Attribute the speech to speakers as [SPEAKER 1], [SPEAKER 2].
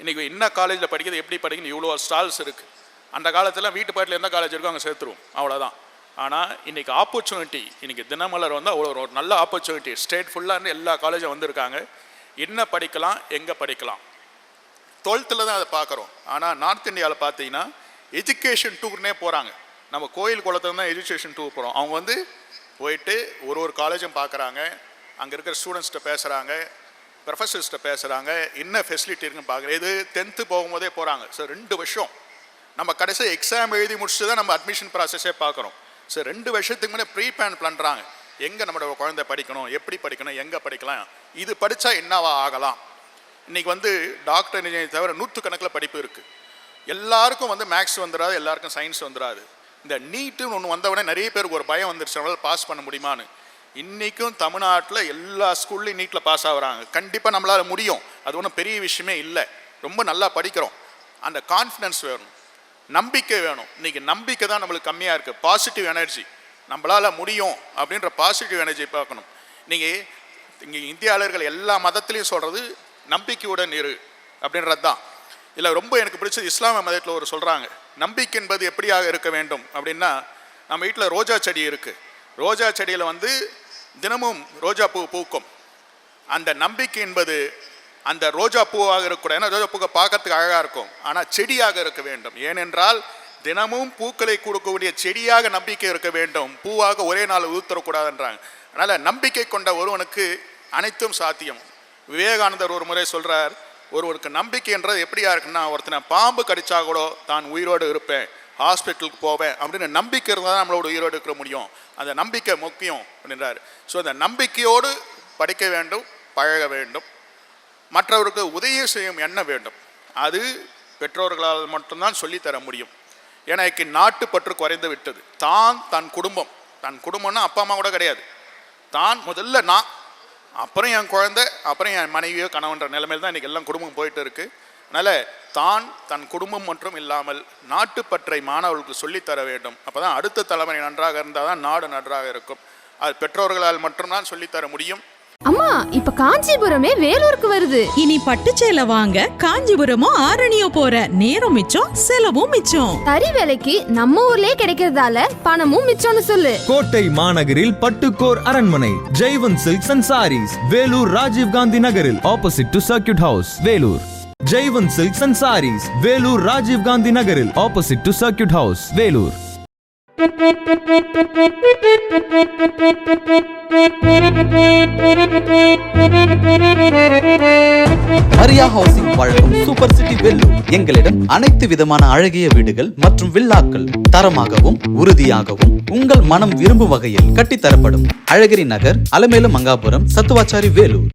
[SPEAKER 1] இன்றைக்கி என்ன காலேஜில் படிக்கிறது எப்படி படிக்கணும் இவ்வளோ ஸ்டால்ஸ் இருக்குது அந்த காலத்தில் வீட்டு பாட்டில் எந்த காலேஜ் இருக்கோ அங்கே சேர்த்துருவோம். அவ்வளோதான் ஆனால் இன்றைக்கி ஆப்பர்ச்சுனிட்டி இன்றைக்கி தினமலர் வந்து அவ்வளோ ஒரு நல்ல ஆப்பர்ச்சுனிட்டி ஸ்டேட் ஃபுல்லாக இருந்து எல்லா காலேஜும் வந்திருக்காங்க. என்ன படிக்கலாம் எங்கே படிக்கலாம்? டுவெல்த்தில் தான் அதை பார்க்குறோம். ஆனால் நார்த் இந்தியாவில் பார்த்தீங்கன்னா எஜுகேஷன் டூர்னே போகிறாங்க நம்ம கோயில் குளத்துல தான் எஜுகேஷன் டூர் போகிறோம் அவங்க வந்து போயிட்டு ஒரு ஒரு காலேஜும் பார்க்குறாங்க. அங்கே இருக்கிற ஸ்டூடெண்ட்ஸ்கிட்ட பேசுகிறாங்க ப்ரொஃபஸர்ஸ்கிட்ட பேசுகிறாங்க என்ன ஃபெசிலிட்டி இருக்குன்னு பார்க்குறேன். இது டென்த்து போகும்போதே போகிறாங்க ஸோ ரெண்டு வருஷம் நம்ம கடைசி எக்ஸாம் எழுதி முடிச்சுட்டு தான் நம்ம அட்மிஷன் ப்ராசஸே பார்க்குறோம். ஸோ ரெண்டு வருஷத்துக்கு முன்னே ப்ரீ பிளான் பண்ணுறாங்க எங்கே நம்மளோட குழந்தை படிக்கணும் எப்படி படிக்கணும் எங்கே படிக்கலாம் இது படித்தா என்னவா ஆகலாம்? இன்னைக்கு வந்து டாக்டர் இன்ஜினியரிங் தவிர நூற்றுக்கணக்கில் படிப்பு இருக்குது எல்லாருக்கும் வந்து மேக்ஸ் வந்துடாது எல்லாருக்கும் சயின்ஸ் வந்துடாது இந்த நீட்டுன்னு ஒன்று வந்தவுடனே நிறைய பேருக்கு ஒரு பயம் வந்துருச்சு. நம்மளால் பாஸ் பண்ண முடியுமான்னு. இன்றைக்கும் தமிழ்நாட்டில் எல்லா ஸ்கூல்லையும் நீட்டில் பாஸ் ஆகுறாங்க. கண்டிப்பாக நம்மளால் முடியும். அது ஒன்றும் பெரிய விஷயமே இல்லை. ரொம்ப நல்லா படிக்கிறோம். அந்த கான்ஃபிடன்ஸ் வேணும். நம்பிக்கை வேணும். இன்றைக்கி நம்பிக்கை தான் நம்மளுக்கு கம்மியாக இருக்குது பாசிட்டிவ் எனர்ஜி நம்மளால் முடியும் அப்படின்ற பாசிட்டிவ் எனர்ஜி பார்க்கணும். நீங்கள் இங்கே இந்தியாளர்கள் எல்லா மதத்துலேயும் சொல்கிறது நம்பிக்கையுடன் இரு அப்படின்றது தான். இல்லை ரொம்ப எனக்கு பிடிச்சது இஸ்லாமிய மதத்தில் ஒரு சொல்கிறாங்க நம்பிக்கை என்பது எப்படியாக இருக்க வேண்டும் அப்படின்னா நம்ம வீட்டில் ரோஜா செடி இருக்குது ரோஜா செடியில் வந்து தினமும் ரோஜா பூ பூக்கும். அந்த நம்பிக்கை என்பது அந்த ரோஜா பூவாக இருக்கக்கூடாது. ஏன்னா ரோஜா பூவை பார்க்கறதுக்கு அழகாக இருக்கும். ஆனால் செடியாக இருக்க வேண்டும். ஏனென்றால் தினமும் பூக்களை கொடுக்கக்கூடிய செடியாக நம்பிக்கை இருக்க வேண்டும். பூவாக ஒரே நாள் உதுத்தரக்கூடாதுன்றாங்க அதனால் நம்பிக்கை கொண்ட ஒருவனுக்கு அனைத்தும் சாத்தியம். விவேகானந்தர் ஒரு முறை சொல்கிறார் ஒருவருக்கு நம்பிக்கைன்றது எப்படியா இருக்குன்னா ஒருத்தனை பாம்பு கடிச்சா கூட தான் உயிரோடு இருப்பேன். ஹாஸ்பிட்டலுக்கு போவேன் அப்படின்னு நம்பிக்கை இருந்தால் தான் நம்மளோட உயிரோடு இருக்க முடியும். அந்த நம்பிக்கை முக்கியம் அப்படின்றார். ஸோ அந்த நம்பிக்கையோடு படிக்க வேண்டும் பழக வேண்டும். மற்றவருக்கு உதவி செய்யும் எண்ணம் வேண்டும். அது பெற்றோர்களால் மட்டும்தான் சொல்லித்தர முடியும். ஏன்னா எனக்கு நாட்டுப்பற்று குறைந்து விட்டது. தான் தன் குடும்பம். தன் குடும்பம்னா அப்பா அம்மா கூட கிடையாது. தான் முதல்ல நான் அப்புறம் என் குழந்தை அப்புறம் என் மனைவியோ கணவன்ற நிலைமையில் தான் இன்றைக்கி எல்லாம் குடும்பம் போயிட்டு இருக்குது அதனால் தான் தன் குடும்பம் மற்றும் இல்லாமல் நாட்டுப்பற்றை மாணவர்களுக்கு சொல்லித்தர வேண்டும். அப்போ தான் அடுத்த தலைமுறை நன்றாக இருந்தால் தான் நாடு நன்றாக இருக்கும். அது பெற்றோர்களால் மட்டும்தான் சொல்லித்தர முடியும்.
[SPEAKER 2] அம்மா இப்ப காஞ்சிபுரமே வேலூருக்கு வருது.
[SPEAKER 3] இனி பட்டுச்சேலை வாங்க காஞ்சிபுரமோ ஆரணியோ போற நேரம் மிச்சம் செலவும் மிச்சம்.
[SPEAKER 2] தறி வேலைக்கு நம்ம ஊர்லயே கிடைக்கிறதால பணமும் மிச்சம்னு சொல்லு.
[SPEAKER 4] கோட்டை மாநகரில் பட்டுக்கோர் அரண்மனை Jaivan silks and sarees Vellore Rajiv Gandhi நகரில் opposite to circuit house Vellore. Jaivan silks and sarees Vellore Rajiv Gandhi நகரில் opposite to circuit house Vellore
[SPEAKER 5] Maria housing வழங்கும் சூப்பர் சிட்டி வெல்லூர் எங்களிடம் அனைத்து விதமான அழகிய வீடுகள் மற்றும் வில்லாக்கள் தரமாகவும் உறுதியாகவும் உங்கள் மனம் விரும்பும் வகையில் கட்டித்தரப்படும். அழகிரி நகர் அலமேலு மங்காபுரம் சத்துவாச்சாரி வேலூர்